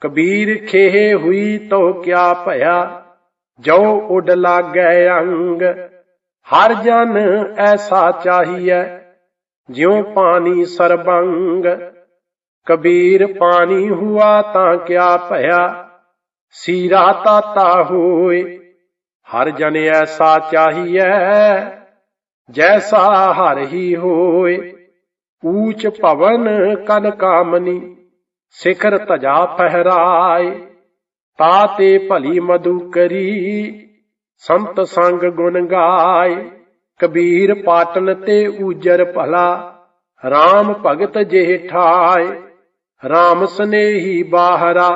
ਕਬੀਰ ਖੇਹ ਹੋਈ ਤੋ ਕਿਆ ਭਇਆ ਜੋ ਉਡ ਲਾਗੈ ਅੰਗ। ਹਰ ਜਨ ਐਸਾ ਚਾਹੀਐ, ਜਿਉ ਪਾਣੀ ਸਰਬੰਗ। ਕਬੀਰ ਪਾਣੀ ਹੁਆ ਤਾਂ ਕਿਆ ਭਇਆ, ਸੀਰਾ ਤਾਤਾ ਹੋਏ। ਹਰ ਜਨ ਐਸਾ ਚਾਹੀਐ, ਜੈਸਾ ਹਰ ਹੀ ਹੋਏ। ਊਚ ਭਵਨ ਕਨ ਕਾਮਨੀ ਸਿਖਰ ਤਜਾ ਫਹਿਰਾਏ ਤਾਤੇ ਭਲੀ ਮਧੂ ਕਰੀ, ਸੰਤ ਸੰਗ ਗੁਣ ਗਾਏ। ਕਬੀਰ ਪਾਟਨ ਤੇ ਊਜਰ ਭਲਾ RAM ਭਗਤ ਜਿਹ ਠਾਏ। RAM ਸਨੇਹੀ ਬਾਹਰਾ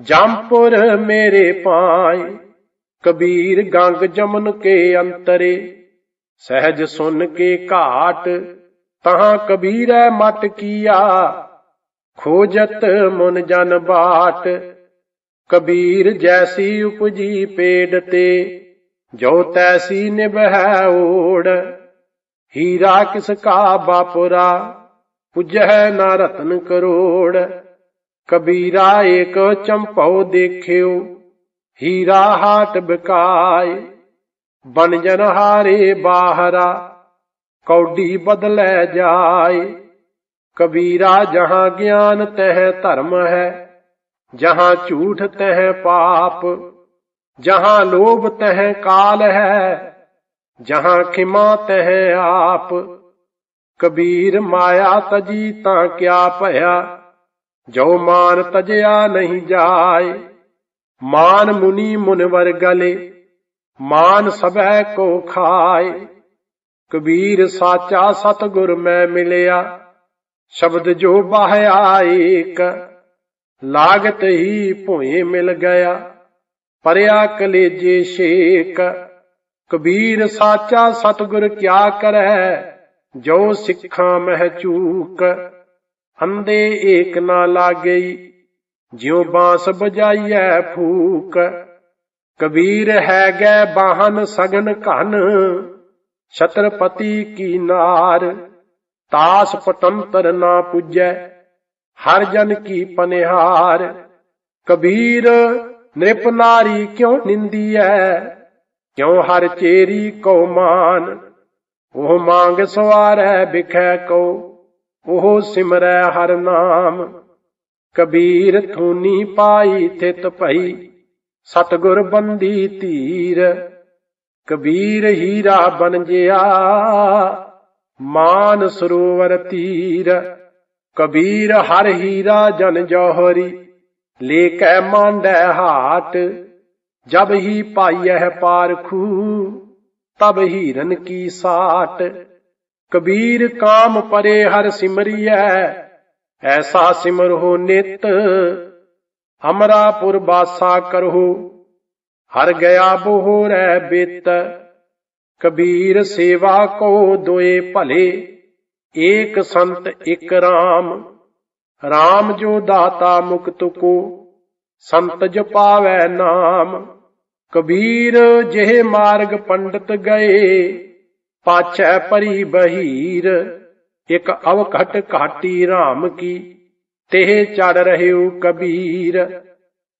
ਜੰਪੁਰ ਮੇਰੇ ਪਾਏ। ਕਬੀਰ ਗੰਗ ਜਮਨ ਕੇ ਅੰਤਰੇ, ਸਹਿਜ ਸੁਨ ਕੇ ਘਾਟ ਤਹਾਂ ਕਬੀਰੈ ਮਟ ਕੀਆ। ਖੋਜਤ ਮੁਨ ਜਨ ਬਾਟ, ਕਬੀਰ ਜੈਸੀ ਉਪਜੀ ਪੇੜ ਤੇ, ਜੋ ਤੈਸੀ ਨਿਭੈ ਓੜ ਹੀਰਾ ਕਿਸ ਕਾ ਬਾਪੁਰਾ, ਪੁਜਹਿ ਨਾ ਰਤਨ ਕਰੋੜ, ਕਬੀਰਾ ਏਕ ਚੰਪਉ ਦੇਖਿਓ, ਹੀਰਾ ਹਾਟ ਬਿਕਾਏ ਬਨ ਹਾਰੇ ਬਾਹਰਾ, ਕੌਡੀ ਬਦਲੇ ਜਾਏ। ਕਬੀਰਾ ਜਹਾਂ ਗਿਆਨ ਤਹ ਧਰਮ ਹੈ, ਜਹਾਂ ਝੂਠ ਤਹ ਪਾਪ, ਜਹਾਂ ਲੋਭ ਤਹ ਕਾਲ ਹੈ, ਜਹਾਂ ਖਿਮਾ ਤਹ ਆਪ। ਕਬੀਰ ਮਾਇਆ ਤਜੀ ਤਾਂ ਕਿਆ ਭਇਆ, ਜੋ ਮਾਨ ਤਜਿਆ ਨਹੀਂ ਜਾਏ। ਮਾਨ ਮੁਨੀ ਮੁਨਵਰ ਗਲੇ, ਮਾਨ ਸਭੈ ਕੋ ਖਾਏ। ਕਬੀਰ ਸਾਚਾ ਸਤਗੁਰ ਮੈਂ ਮਿਲਿਆ ਸ਼ਬਦ ਜੋ ਬਾਹਿਆ ਏਕ ਲਾਗਤ ਹੀ ਭੋਏ ਮਿਲ ਗਿਆ। ਪਰਿਆ ਕਲੇਜੇ ਸ਼ੇਕ ਕਬੀਰ ਸਾਚਾ ਸਤਗੁਰ ਕਿਆ ਕਰੈ, ਜੋ ਸਿੱਖਾਂ ਮਹਿ ਚੂਕ। ਅੰਦੇ ਏਕ ਨਾ ਲਾਗਈ ਜਿਉ ਬਾਂਸ ਬਜਾਈਐ ਫੂਕ। ਕਬੀਰ ਹੈ ਗੈ ਬਾਹਨ ਸਗਨ ਘਨ, ਛਤਰਪਤੀ ਕੀ ਨਾਰ। ਤਾਸ ਪਤੰਤਰ ਨਾ ਪੁਜੈ, ਹਰ ਜਨ ਕੀ ਪਨਿਹਾਰ। ਕਬੀਰ ਨਿਰਪ ਨਾਰੀ ਕਿਉ ਨਿੰਦੀਐ? ਕਿਉ ਹਰ ਚੇਰੀ ਕੋ ਮਾਨ? ਉਹ ਮੰਗ ਸਵਾਰੈ ਬਿਖੈ ਕੋ ਉਹ ਸਿਮਰੈ ਹਰ ਨਾਮ। ਕਬੀਰ ਥੂਨੀ ਪਾਈ ਥਿਤ ਭਈ, ਸਤਗੁਰ ਬੰਦੀ ਧੀਰ। ਕਬੀਰ ਹੀਰਾ ਬਨ ਜਿਆ ਮਾਨ ਸਰੋਵਰ ਤੀਰ, ਕਬੀਰ ਹਰ ਹੀਰਾ ਜਨ ਜੋਹਰੀ ਲੇ ਕੈ ਮਾਂਡੈ ਹਾਟ, ਜਬ ਹੀ ਪਾਈਐ ਪਾਰਖੂ, ਤਬ ਹੀਰਨ ਕੀ ਸਾਟ। ਕਬੀਰ ਕਾਮ ਪਰੇ ਹਰ ਸਿਮਰਿਐ, ਐਸਾ ਸਿਮਰ ਹੋ ਨਿਤ, ਅਮਰਾਪੁਰ ਬਾਸਾ ਕਰਹੁ, ਹਰ ਗਿਆ ਬੋਹਰੈ ਬਿਤ। ਕਬੀਰ ਸੇਵਾ ਕੋ ਦੋਏ ਭਲੇ, ਏਕ ਸੰਤ ਇਕ RAM RAM ਜੋ ਦਾਤਾ ਮੁਕਤ ਕੋ, ਸੰਤ ਜਪਾਵੈ ਨਾਮ। ਕਬੀਰ ਜਿਹੇ ਮਾਰਗ ਪੰਡਤ ਗਏ, ਪਾਛੈ ਪਰੀ ਬਹੀਰ। ਇਕ ਅਵਖਟ ਘਾਟੀ RAM ਕੀ ਤੇ ਚੜ ਰਹਿਉ ਕਬੀਰ।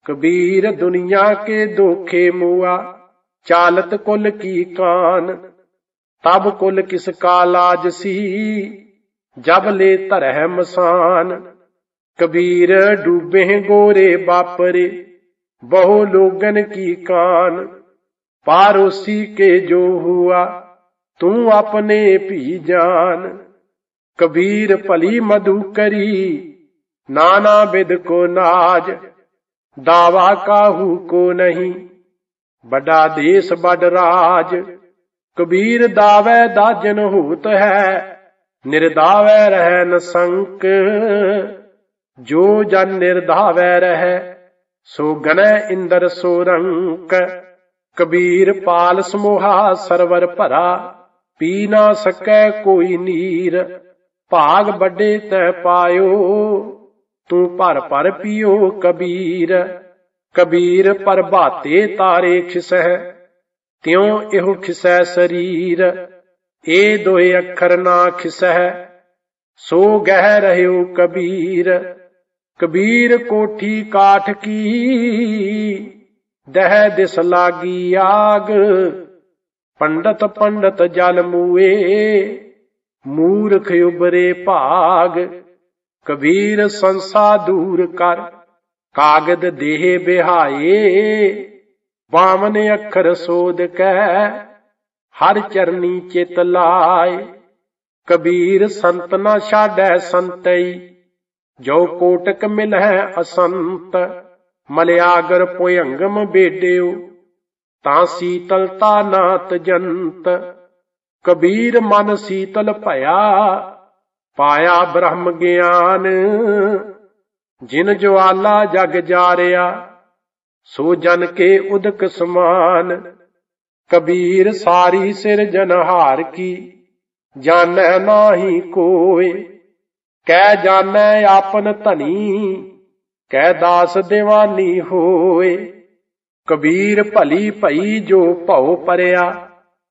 ਕਬੀਰ ਦੁਨੀਆ ਕੇ ਦੋਖੇ ਮੂਆ ਚਾਲਤ ਕੁਲ ਕੀ ਕਾਨ ਤਬ ਕੁਲ ਕਿਸ ਕਾ ਲਾਜ ਸੀ ਜਬ ਲੈ ਧਰਹਿ ਮਸਾਨ ਕਬੀਰ ਡੂਬੇ ਗੋਰੇ ਬਾਪਰੇ ਬਹੁ ਲੋਗਨ ਕੀ ਕਾਨ ਪਾਰੋਸੀ ਕੇ ਜੋ ਹੁਆ ਤੂੰ ਆਪਣੇ ਭੀ ਜਾਨ ਕਬੀਰ ਭਲੀ ਮਧੂ ਕਰੀ ਨਾਨਾ ਬਿਦ ਕੋ ਨਾਜ ਦਾਵਾ ਕਾਹੂ ਕੋ ਨਹੀਂ ਵੱਡਾ ਦੇਸ, ਵੱਡ ਰਾਜ। ਕਬੀਰ ਦਾਵੈ ਦਾਜਨ ਹੋਤ ਹੈ, ਨਿਰਦਾਵੈ ਰਹਿ ਨਸੰਕ ਜੋ ਜਨ ਨਿਰਧਾਵੈ ਰਹਿ, ਸੋ ਗਨੈ ਇੰਦਰ ਸੋ ਰੰਕ। ਕਬੀਰ ਪਾਲ ਸਮੋਹਾ ਸਰਵਰ ਭਰਾ, ਪੀ ਨਾ ਸਕੈ ਕੋਈ ਨੀਰ। ਭਾਗ ਵੱਡੇ ਤੈ ਪਾਇਓ, ਤੂੰ ਭਰ ਭਰ ਪੀਓ ਕਬੀਰ। ਕਬੀਰ ਪਰਬਾਤੇ ਤਾਰੇ ਖਿਸਹਿ, ਤਿਉ ਇਹੋ ਖਿਸੈ ਸਰੀਰ, ਏ ਦੋਏ ਅੱਖਰ ਨਾ ਖਿਸਹਿ, ਸੋ ਗਹਿ ਰਹਿਓ ਕਬੀਰ ਕਬੀਰ ਕੋਠੀ ਕਾਠ ਕੀ, ਦਹਿ ਦਿਸ ਲਾਗੀ ਆਗ, ਪੰਡਤ ਪੰਡਤ ਜਲ ਮੂਏ, ਮੂਰਖ ਉਬਰੇ ਭਾਗ, ਕਬੀਰ ਸੰਸਾ ਦੂਰ ਕਰ। ਕਾਗਦ ਦੇਹ ਬਿਹਾਏ ਬਾਮਨ ਅੱਖਰ ਸੋਧ ਕੈ, ਹਰ ਚਰਨੀ ਚਿਤ ਲਾਏ। ਕਬੀਰ ਸੰਤ ਨਾ ਛਾੜੈ ਸੰਤਈ, ਜੋ ਕੋਟਕ ਮਿਲਹਿ ਅਸੰਤ। ਮਲਿਆਗਰ ਪੁਯੰਗਮ ਬੇਡਿਓ, ਤਾਂ ਸੀਤਲਤਾ ਨਾਤ ਜੰਤ। ਕਬੀਰ ਮਨ ਸੀਤਲ ਭਇਆ, ਪਾਇਆ ਬ੍ਰਹਮ ਗਿਆਨ। ਜਿਨ ਜਵਾਲਾ ਜਗ ਜਾਰਿਆ, ਸੋ ਜਨ ਕੇ ਉਦਕ ਸਮਾਨ। ਕਬੀਰ ਸਾਰੀ ਸਿਰ ਜਨਹਾਰ ਕੀ, ਜਾਣੈ ਨਾਹੀ ਕੋਏ। ਕਹਿ ਜਾਣੈ ਆਪਨ ਧਨੀ, ਕਹਿ ਦਾਸ ਦੀਵਾਨੀ ਹੋਏ। ਕਬੀਰ ਭਲੀ ਭਈ ਜੋ ਭਉ ਪਰਿਆ,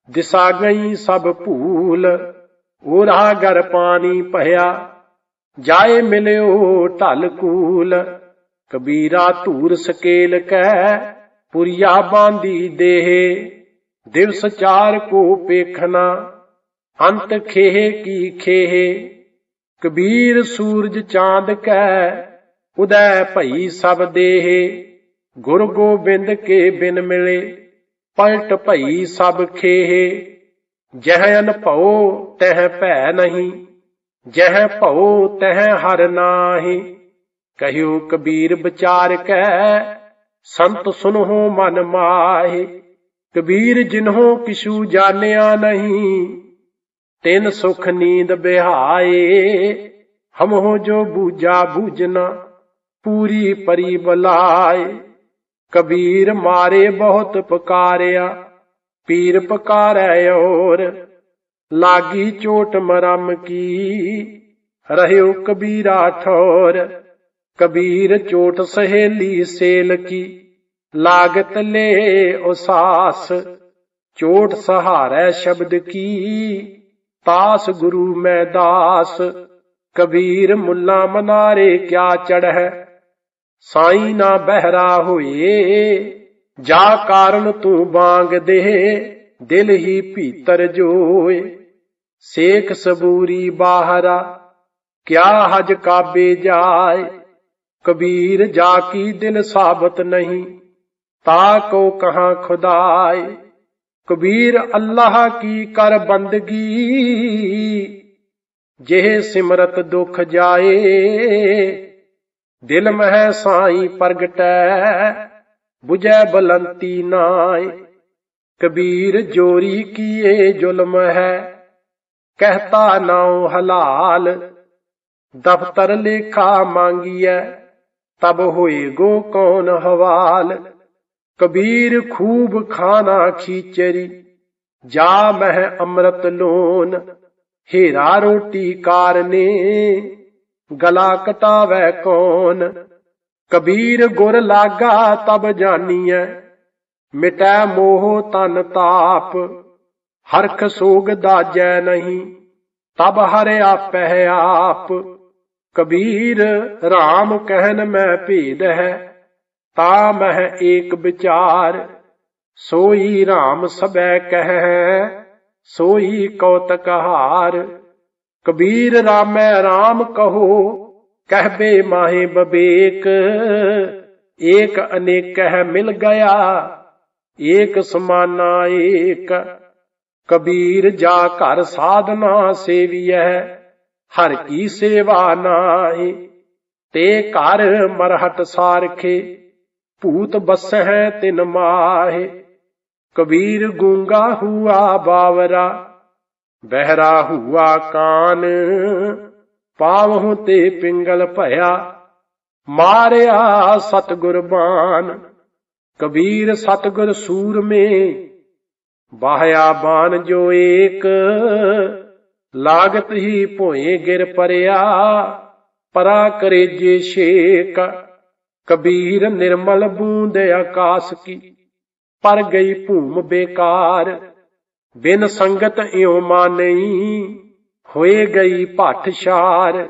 ਦਿਸਾ ਗਈ ਸਭ ਭੂਲ। ਉਹਰਾ ਗਰ ਪਾਣੀ ਭਇਆ ਜਾਏ ਮਿਲਿਓ ਢਲ ਕੂਲ, ਕਬੀਰਾ ਧੂਰ ਸਕੇਲ ਕਹਿ, ਪੁਰੀਆ ਬਾਂਦੀ ਦੇਹ, ਦਿਵਸ ਚਾਰ ਕੋ ਪੇਖਣਾ, ਅੰਤ ਖੇਹ ਕੀ ਖੇਹ, ਕਬੀਰ ਸੂਰਜ ਚਾਂਦ ਕੈ ਉਦੈ ਭਈ ਸਭ ਦੇਹ, ਗੁਰ ਗੋਬਿੰਦ ਕੇ ਬਿਨ ਮਿਲੇ, ਪਲਟ ਭਈ ਸਭ ਖੇਹ, ਜਹ ਅਨਭਉ ਤਹ ਭੈ ਨਹੀਂ। ਜਹ ਭਉ ਤਹ ਹਰ ਨਾਹੀ। ਕਹਿਓ ਕਬੀਰ ਵਿਚਾਰ ਕੈ, ਸੰਤ ਸੁਨਹੁ ਮਨ ਮਾਹੇ। ਕਬੀਰ ਜਿਨਹੁ ਕਿਛੂ ਜਾਣਿਆ ਨਹੀਂ, ਤਿਨ ਸੁਖ ਨੀਂਦ ਬਿਹਾਏ। ਹਮ ਹੋ ਜੋ ਬੂਜਾ ਬੂਜਨਾ ਪੂਰੀ ਪਰੀ ਬਲਾਏ। ਕਬੀਰ ਮਾਰੇ ਬਹੁਤ ਪਕਾਰਿਆ, ਪੀਰ ਪੁਕਾਰੈ ਔਰ ਲਾਗੀ ਚੋਟ ਮਰਮ ਕੀ? ਰਹਿਓ ਕਬੀਰਾ ਠੋਰ ਕਬੀਰ ਚੋਟ ਸਹੇਲੀ ਸੇਲ ਕੀ? ਲਾਗਤ ਲੈ ਉਸਾਸ, ਚੋਟ ਸਹਾਰੈ ਸ਼ਬਦ ਕੀ? ਤਾਸ ਗੁਰੂ ਮੈਂ ਦਾਸ, ਕਬੀਰ ਮੁੱਲਾ ਮਨਾਰੇ ਕਿਆ ਚੜ੍ਹੈ? ਸਾਈ ਨਾ ਬਹਿਰਾ ਹੋਏ, ਜਾ ਕਾਰਨ ਤੂੰ ਬਾਂਗ ਦੇ। ਦਿਲ ਹੀ ਭੀਤਰ ਜੋਏ। ਸੇਖ ਸਬੂਰੀ ਬਾਹਰਾ, ਕਿਆ ਹਜ ਕਾਬੇ ਜਾਏ। ਕਬੀਰ ਜਾ ਕੀ ਦਿਲ ਸਾਬਤ ਨਹੀਂ, ਤਾ ਕੋ ਕਹਾਂ ਖੁਦਾਏ। ਕਬੀਰ ਅੱਲਾਹ ਕੀ ਕਰ ਬੰਦਗੀ, ਜਿਹੇ ਸਿਮਰਤ ਦੁਖ ਜਾਏ। ਦਿਲ ਮਹਿ ਸਾਈ ਪ੍ਰਗਟੈ 부ਜੈ ਬਲੰਤੀ ਨਾਏ। ਕਬੀਰ ਜੋਰੀ ਕੀਏ ਜ਼ੁਲਮ ਹੈ। ਕਹਤਾ ਨਾਉ ਹਲਾਲ, ਦਫਤਰ ਲੇਖਾ ਮੰਗੀਐ, ਤਬ ਹੋਏ ਗੋ ਕੌਣ ਹਵਾਲ। ਕਬੀਰ ਖੂਬ ਖਾਣਾ ਖੀਚਰੀ, ਜਾ ਮਹਿ ਅੰਮ੍ਰਿਤ ਲੋਨ। ਹੀਰਾ ਰੋਟੀ ਕਾਰਨੇ, ਗਲਾ ਕਟਾਵੇ ਕੌਣ। ਕਬੀਰ ਗੁਰ ਲਾਗਾ ਤਬ ਜਾਨੀਐ ਮਿਟੈ ਮੋਹ ਤਨ ਤਾਪ ਹਰਖ ਸੋਗ ਦਾਜੈ ਨਹੀਂ, ਤਬ ਹਰਿ ਆਪਹਿ ਆਪ। ਕਬੀਰ RAM ਕਹਿਨ ਮੈਂ ਭੇਦ ਹੈ, ਤਾ ਮਹਿ ਏਕ ਵਿਚਾਰ। ਸੋਈ RAM ਸਬੈ ਕਹਿ, ਸੋਈ ਕੌਤਕ ਹਾਰ ਕਬੀਰ ਰਾਮੈ RAM ਕਹੋ ਕਹਿਬੇ ਮਾਹੇ ਬਵੇਕ ਏਕ ਅਨੇਕਹ ਮਿਲ ਗਿਆ ਏਕ ਸਮਾਨਾ ਏਕ, ਕਬੀਰ ਜਾ ਘਰ ਸਾਧਨਾ ਸੇਵੀਐ, ਹਰ ਕੀ ਸੇਵਾ ਨਾਹੀ, ਤੇ ਘਰ ਮਰਹਟ ਸਾਰਖੇ, ਭੂਤ ਬਸਹਿ ਤਿਨ ਮਾਹੇ, ਕਬੀਰ ਗੂੰਗਾ ਹੁਆ ਬਾਵਰਾ, ਬਹਿਰਾ ਹੁਆ ਕਾਨ, ਪਾਵਹੁ ਤੇ ਪਿੰਗਲ ਭਇਆ, ਮਾਰਿਆ ਸਤਗੁਰ ਬਾਣ ਕਬੀਰ ਸਤਗੁਰ ਸੂਰਮੇ ਬਾਹਿਆ ਬਾਣ ਜੋ ਏਕ। ਲਾਗਤ ਹੀ ਭੋਏ ਗਿਰ ਪਰਿਆ, ਪਰਾ ਕਰੇ ਜੇ ਛੇਕ। ਕਬੀਰ ਨਿਰਮਲ ਬੂੰਦ ਆਕਾਸ ਕੀ, ਪਰ ਗਈ ਭੂਮ ਬੇਕਾਰ। ਬਿਨ ਸੰਗਤ ਇਉ ਮਾਨਈ, ਹੋਏ ਗਈ ਭੱਠ ਛਾਰ।